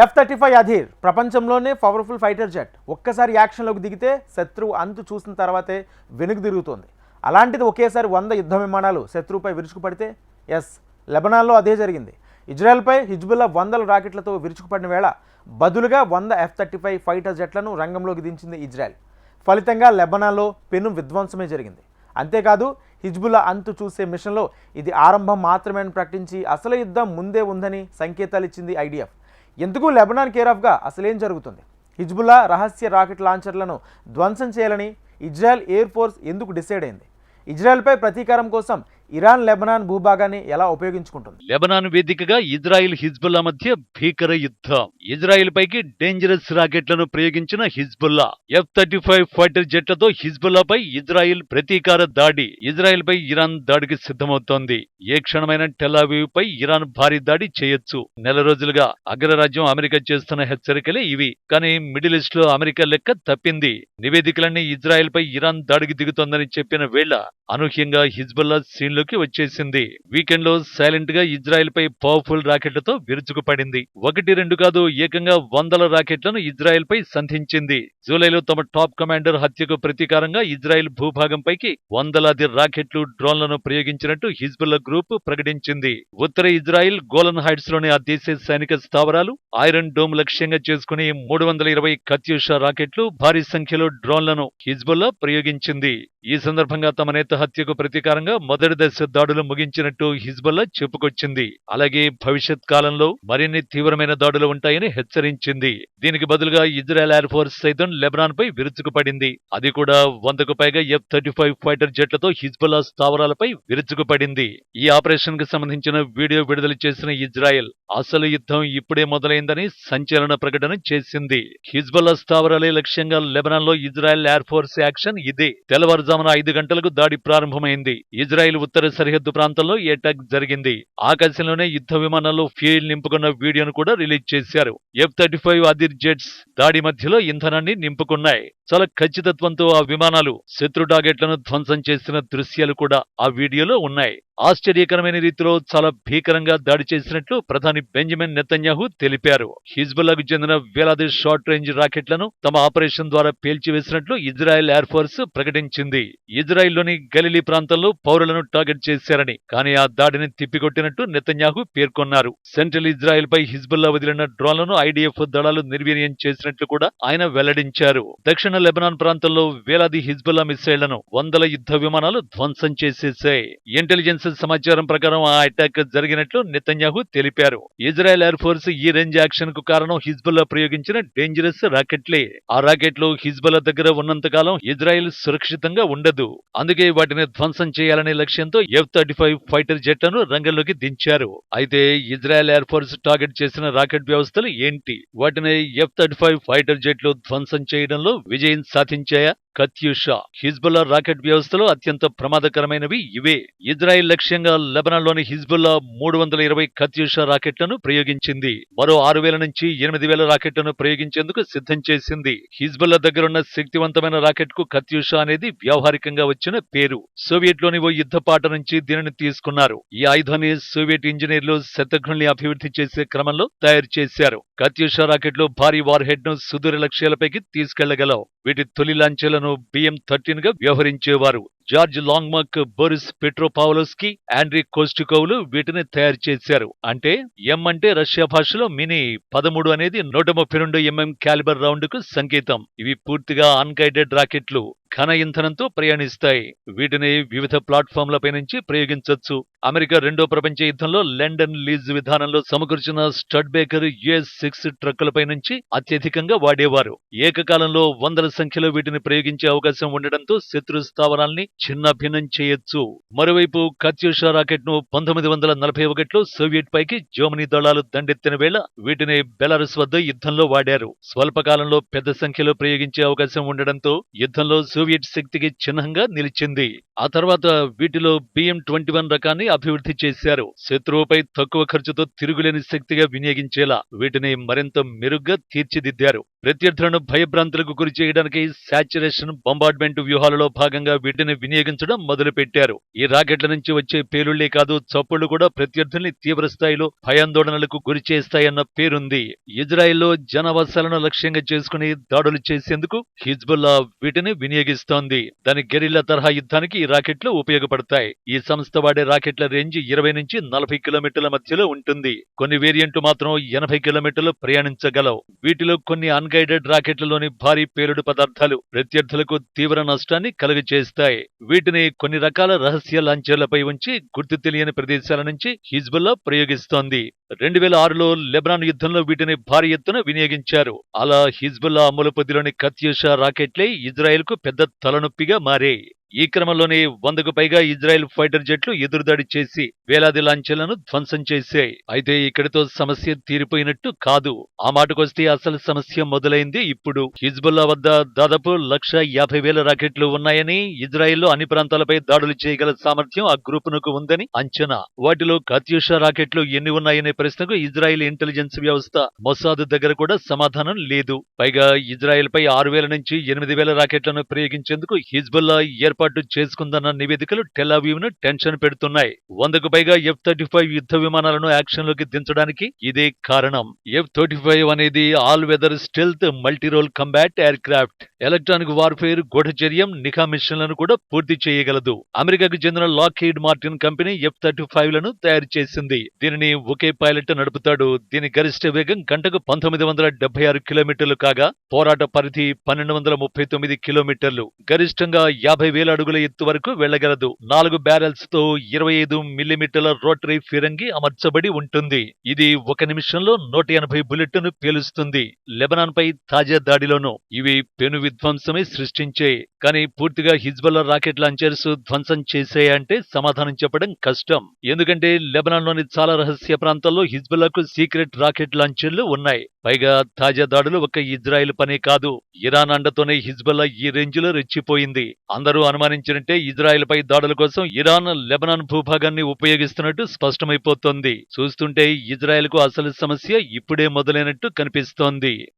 F thirty five Adhir. ప్రపంచంలోనే powerful fighter jet ఒక్కసారి యాక్షన్లోకి దిగితే శత్రువు అంతు చూసిన తర్వాతే వెనుక తిరుగుతోంది. అలాంటిది ఒకేసారి వంద యుద్ధ విమానాలు శత్రువుపై విరుచుకుపడితే ఎస్ లెబనాన్లో అదే జరిగింది. ఇజ్రాయెల్పై హిజ్బుల్లా వందల రాకెట్లతో విరుచుకుపడిన వేళ బదులుగా వంద ఎఫ్ థర్టీ ఫైవ్ ఫైటర్ జెట్లను రంగంలోకి దించింది ఇజ్రాయెల్. ఫలితంగా లెబనాన్లో పెను విధ్వంసమే జరిగింది. అంతేకాదు హిజ్బుల్లా అంతు చూసే మిషన్లో ఇది ఆరంభం మాత్రమే అని ప్రకటించి అసలు యుద్ధం ముందే ఉందని సంకేతాలు ఇచ్చింది ఐడిఎఫ్ ఎందుకు లెబనాన్ కేరాఫ్గా అసలేం జరుగుతుంది? హిజ్బుల్లా రహస్య రాకెట్ లాంచర్లను ధ్వంసం చేయాలని ఇజ్రాయెల్ ఎయిర్ ఫోర్స్ ఎందుకు డిసైడ్ అయింది? ఇజ్రాయెల్పై ప్రతీకారం కోసం ఇరాన్ లెబనాన్ భూభాగాన్ని ఎలా ఉపయోగించుకుంటుంది? లెబనాన్ వేదికగా ఇజ్రాయిల్ హిజ్బుల్లా మధ్య భీకర యుద్ధం. ఇజ్రాయిల్ పైకి డేంజరస్ రాకెట్లను ప్రయోగించిన Hezbollah. F thirty five fighter జెట్లతో హిజ్బుల్లాపై ఇజ్రాయిల్ ప్రతీకార దాడి. ఇజ్రాయిల్ పై ఇరాన్ దాడికి సిద్ధమవుతోంది. ఏ క్షణమైన టెలావీవ్ పై ఇరాన్ భారీ దాడి చేయొచ్చు. నెల రోజులుగా అగ్రరాజ్యం అమెరికా చేస్తున్న హెచ్చరికలే ఇవి. కానీ మిడిల్ ఈస్ట్లో అమెరికా లెక్క తప్పింది. నివేదికలన్నీ ఇజ్రాయిల్ పై ఇరాన్ దాడికి దిగుతోందని చెప్పిన వేళ అనూహ్యంగా హిజ్బుల్లా సీన్లు లోకి వచ్చేసింది. వీకెండ్లో సైలెంట్గా ఇజ్రాయెల్ పై పవర్ఫుల్ రాకెట్లతో విరుచుకుపడింది. ఒకటి రెండు కాదు ఏకంగా వందల రాకెట్లను ఇజ్రాయెల్ పై సంధించింది. జూలైలో తమ టాప్ కమాండర్ హత్యకు ప్రతీకారంగా ఇజ్రాయెల్ భూభాగంపైకి వందలాది రాకెట్లు డ్రోన్లను ప్రయోగించినట్టు హిజ్బుల్లా గ్రూప్ ప్రకటించింది. ఉత్తర ఇజ్రాయెల్ గోలన్ హైట్స్లోని ఆ దేశ సైనిక స్థావరాలు ఐరన్ డోమ్ లక్ష్యంగా చేసుకుని మూడు వందల ఇరవై కత్యూషా రాకెట్లు భారీ సంఖ్యలో డ్రోన్లను హిజ్బుల్లా ప్రయోగించింది. ఈ సందర్భంగా తమ నేత హత్యకు ప్రతీకారంగా మొదటి దశ దాడులు ముగించినట్టు హిజ్బుల్లా చెప్పుకొచ్చింది. అలాగే భవిష్యత్ కాలంలో మరిన్ని తీవ్రమైన దాడులు ఉంటాయని హెచ్చరించింది. దీనికి బదులుగా ఇజ్రాయెల్ ఎయిర్ ఫోర్స్ సైతం లెబనాన్ పై విరుచుకుపడింది. అది కూడా వందకు పైగా ఎఫ్ థర్టీ ఫైవ్ ఫైటర్ జెట్లతో హిజ్బుల్లా స్థావరాలపై విరుచుకుపడింది. ఈ ఆపరేషన్కు సంబంధించిన వీడియో విడుదల చేసిన ఇజ్రాయెల్ అసలు యుద్ధం ఇప్పుడే మొదలైందని సంచలన ప్రకటన చేసింది. హిజ్బుల్లా స్థావరాలే లక్ష్యంగా లెబనాన్లో ఇజ్రాయెల్ ఎయిర్ ఫోర్స్ యాక్షన్ ఇదే. తెల్లవారుజామున ఐదు గంటలకు దాడి ప్రారంభమైంది. ఇజ్రాయెల్ ఉత్తర సరిహద్దు ప్రాంతంలో ఈ అటాక్ జరిగింది. ఆకాశంలోనే యుద్ధ విమానాల్లో ఫ్యూయల్ నింపుకున్న వీడియోను కూడా రిలీజ్ చేశారు. ఎఫ్ థర్టీ ఫైవ్ అదిర్ జెట్స్ దాడి మధ్యలో ఇంధనాన్ని నింపుకున్నాయి. చాలా ఖచ్చితత్వంతో ఆ విమానాలు శత్రు టార్గెట్లను ధ్వంసం చేసిన దృశ్యాలు కూడా ఆ వీడియోలో ఉన్నాయి. ఆశ్చర్యకరమైన రీతిలో చాలా భీకరంగా దాడి చేసినట్లు ప్రధాని బెంజమిన్ నెతన్యాహు తెలిపారు. హిజ్బుల్లాకు చెందిన వేలాది షార్ట్ రేంజ్ రాకెట్లను తమ ఆపరేషన్ ద్వారా పేల్చివేసినట్లు ఇజ్రాయెల్ ఎయిర్ ఫోర్స్ ప్రకటించింది. ఇజ్రాయెల్లోని గలిలీ ప్రాంతంలో పౌరులను టార్గెట్ చేశారని కానీ ఆ దాడిని తిప్పికొట్టినట్టు నెతన్యాహు పేర్కొన్నారు. సెంట్రల్ ఇజ్రాయెల్ పై హిజ్బుల్లా వదిలిన డ్రోన్లను ఐడిఎఫ్ దళాలు నిర్వీర్యం చేసినట్లు కూడా ఆయన వెల్లడించారు. దక్షిణ లెబనాన్ ప్రాంతంలో వేలాది హిజ్బుల్లా మిసైళ్ళను వందల యుద్ధ విమానాలు ధ్వంసం చేసేశాయి. ఇంటెలిజెన్స్ సమాచారం ప్రకారం ఆ అటాక్ జరిగినట్లు నితన్యాహు తెలిపారు. ఇజ్రాయెల్ ఎయిర్ ఫోర్స్ ఈ రేంజ్ యాక్షన్కు కారణం హిజ్బుల్లా ప్రయోగించిన డేంజరస్ రాకెట్లే. ఆ రాకెట్లు హిజ్బుల్లా దగ్గర ఉన్నంత కాలం ఇజ్రాయెల్ సురక్షితంగా ఉండదు. అందుకే వాటిని ధ్వంసం చేయాలనే లక్ష్యంతో ఎఫ్ థర్టీ ఫైవ్ ఫైటర్ జెట్లను రంగంలోకి దించారు. అయితే ఇజ్రాయెల్ ఎయిర్ ఫోర్స్ టార్గెట్ చేసిన రాకెట్ వ్యవస్థలు ఏంటి? వాటిని ఎఫ్ థర్టీ ఫైవ్ ఫైటర్ జెట్లు ధ్వంసం చేయడంలో విజయం సాధించాయా? కత్యూషా హిజ్బుల్లా రాకెట్ వ్యవస్థలో అత్యంత ప్రమాదకరమైనవి ఇవే. ఇజ్రాయెల్ లక్ష్యంగా లెబనాన్లోని హిజ్బుల్లా మూడు వందల ఇరవై కత్యూషా రాకెట్లను ప్రయోగించింది. మరో ఆరు వేల నుంచి ఎనిమిది వేల రాకెట్లను ప్రయోగించేందుకు సిద్ధం చేసింది. హిజ్బుల్లా దగ్గరున్న శక్తివంతమైన రాకెట్కు కత్యూషా అనేది వ్యావహారికంగా వచ్చిన పేరు. సోవియట్లోని ఓ యుద్ధ పాట నుంచి దీనిని తీసుకున్నారు. ఈ ఆయుధాన్ని సోవియట్ ఇంజనీర్లు శతఘ్నుల్ని అభివృద్ధి చేసే క్రమంలో తయారు చేశారు. కత్యూషా రాకెట్లు భారీ వార్ హెడ్ను సుదూర లక్ష్యాలపైకి తీసుకెళ్ళగలవు. వీటి తొలి లాంఛీలను బిఎం థర్టీన్గా వ్యవహరించేవారు. George Langemak Boris Petropavlovsky Andrei కోస్టికోవ్లు వీటిని తయారు చేశారు. అంటే ఎం అంటే రష్యా భాషలో మినీ పదమూడు అనేది నూట ముప్పై రెండు ఎంఎం క్యాలిబర్ రౌండ్కు సంకేతం. ఇవి పూర్తిగా అన్గైడెడ్ రాకెట్లు ఘన ఇంధనంతో ప్రయాణిస్తాయి. వీటిని వివిధ ప్లాట్ఫామ్లపై నుంచి ప్రయోగించవచ్చు అమెరికా రెండో ప్రపంచ యుద్ధంలో లండన్ లీజ్ విధానంలో సమకూర్చిన స్టడ్ బేకర్ యుఎస్ సిక్స్ ట్రక్కులపై నుంచి అత్యధికంగా వాడేవారు. ఏకకాలంలో వందల సంఖ్యలో వీటిని ప్రయోగించే అవకాశం ఉండడంతో శత్రు స్థావరాల్ని చిన్నభిన్నం చేయొచ్చు మరోవైపు కత్యూషా రాకెట్ను పంతొమ్మిది వందల నలభై ఒకటిలో సోవియట్ పైకి జర్మనీ దళాలు దండెత్తిన వేళ వీటిని బెలారస్ వద్ద యుద్ధంలో వాడారు. స్వల్పకాలంలో పెద్ద సంఖ్యలో ప్రయోగించే అవకాశం ఉండడంతో యుద్ధంలో సోవియట్ శక్తికి చిహ్నంగా నిలిచింది. ఆ తర్వాత వీటిలో బిఎం ట్వంటీ వన్ రకాన్ని అభివృద్ధి చేశారు. శత్రువుపై తక్కువ ఖర్చుతో తిరుగులేని శక్తిగా వినియోగించేలా వీటిని మరింత మెరుగ్గా తీర్చిదిద్దారు. ప్రత్యర్థులను భయభ్రాంతులకు గురి చేయడానికి శాచురేషన్ బొంబార్డ్మెంట్ వ్యూహాలలో భాగంగా వీటిని వినియోగించడం మొదలుపెట్టారు. ఈ రాకెట్ల నుంచి వచ్చే పేలుళ్ళే కాదు చప్పుళ్ళు కూడా ప్రత్యర్థుల్ని తీవ్ర స్థాయిలో భయాందోళనలకు గురి చేస్తాయన్న పేరుంది. ఇజ్రాయెల్లో జనావాసాలను లక్ష్యంగా చేసుకుని దాడులు చేసేందుకు హిజ్బుల్లా వీటిని వినియోగిస్తోంది. దాని గెరిల్లా తరహా యుద్ధానికి ఈ రాకెట్లు ఉపయోగపడతాయి. ఈ సంస్థ వాడే రాకెట్ల రేంజ్ ఇరవై నుంచి నలభై కిలోమీటర్ల మధ్యలో ఉంటుంది. కొన్ని వేరియంట్లు మాత్రం ఎనభై కిలోమీటర్లు ప్రయాణించగలవు. వీటిలో కొన్ని అన్గైడెడ్ రాకెట్లలోని భారీ పేలుడు పదార్థాలు ప్రత్యర్థులకు తీవ్ర నష్టాన్ని కలుగచేస్తాయి. వీటిని కొన్ని రకాల రహస్య లాంచర్లపై ఉంచి గుర్తు తెలియని ప్రదేశాల నుంచి హిజ్బుల్లా ప్రయోగిస్తోంది. రెండు వేల ఆరులో లెబనాన్ యుద్ధంలో వీటిని భారీ ఎత్తున వినియోగించారు. అలా హిజ్బుల్లా అమలు పొదిలోని కత్యూషా రాకెట్లే ఇజ్రాయెల్కు పెద్ద తలనొప్పిగా మారాయి. ఈ క్రమంలోనే వందకు పైగా ఇజ్రాయెల్ ఫైటర్ జెట్లు ఎదురుదాడి చేసి వేలాది లాంఛలను ధ్వంసం చేశాయి. అయితే ఇక్కడితో సమస్య తీరిపోయినట్టు కాదు. ఆ మాటకొస్తే అసలు సమస్య మొదలైంది ఇప్పుడు. హిజ్బుల్లా వద్ద దాదాపు లక్ష యాభై వేల రాకెట్లు ఉన్నాయని ఇజ్రాయెల్లో అన్ని ప్రాంతాలపై దాడులు చేయగల సామర్థ్యం ఆ గ్రూపునకు ఉందని అంచనా. వాటిలో కత్యూషా రాకెట్లు ఎన్ని ఉన్నాయనే ప్రశ్నకు ఇజ్రాయెల్ ఇంటెలిజెన్స్ వ్యవస్థ మొసాద్ దగ్గర కూడా సమాధానం లేదు. పైగా ఇజ్రాయెల్ పై ఆరు వేల నుంచి ఎనిమిది వేల రాకెట్లను ప్రయోగించేందుకు హిజ్బుల్లా ఏర్పాటు చేసుకుందన్న నివేదికలు టెలావీవ్ టెన్షన్ పెడుతున్నాయి. వందకు పైగా ఎఫ్ థర్టీ ఫైవ్ యుద్ధ విమానాలను యాక్షన్లోకి దించడానికి ఇదే కారణం. ఎఫ్ థర్టీ ఫైవ్ అనేది all weather stealth multirole combat aircraft electronic warfare గూఢచర్యం నిఘా మిషన్లను కూడా పూర్తి చేయగలదు. అమెరికాకు చెందిన Lockheed Martin company F thirty ఫైవ్లను తయారు చేసింది. దీనిని ఒకే పైలట్ నడుపుతాడు. దీని గరిష్ట వేగం గంటకు పంతొమ్మిది వందల డెబ్బై ఆరు కిలోమీటర్లు కాగా పోరాట పరిధి పన్నెండు వందల ముప్పై తొమ్మిది కిలోమీటర్లు. గరిష్టంగా యాభై వేల అడుగుల ఎత్తు వరకు వెళ్ళగలదు నాలుగు బ్యారెల్స్తో ఇరవై ఐదు మిల్లీమీటర్ల రోటరీ ఫిరంగి అమర్చబడి ఉంటుంది. ఇది ఒక నిమిషంలో నూట ఎనభై బుల్లెట్ను పేలుస్తుంది. లెబనాన్ పై తాజా దాడిలోనూ ఇవి పెను విధ్వంసమే సృష్టించే. కానీ పూర్తిగా హిజ్బల్లా రాకెట్ లాంచర్స్ ధ్వంసం చేసేయంటే సమాధానం చెప్పడం కష్టం. ఎందుకంటే లెబనాన్లోని చాలా రహస్య ప్రాంతాల్లో హిజ్బల్లాకు సీక్రెట్ రాకెట్ లాంచర్లు ఉన్నాయి. పైగా తాజా దాడులు ఒక ఇజ్రాయెల్ పనే కాదు. ఇరాన్ అండతోనే హిజ్బల్లా ఈ రేంజ్లో రెచ్చిపోయింది. అందరూ అనుమానించినట్టే ఇజ్రాయెల్ పై దాడుల కోసం ఇరాన్ లెబనాన్ భూభాగాన్ని ఉపయోగిస్తున్నట్టు స్పష్టమైపోతోంది. చూస్తుంటే ఇజ్రాయెల్కు అసలు సమస్య ఇప్పుడే మొదలైనట్టు కనిపిస్తోంది.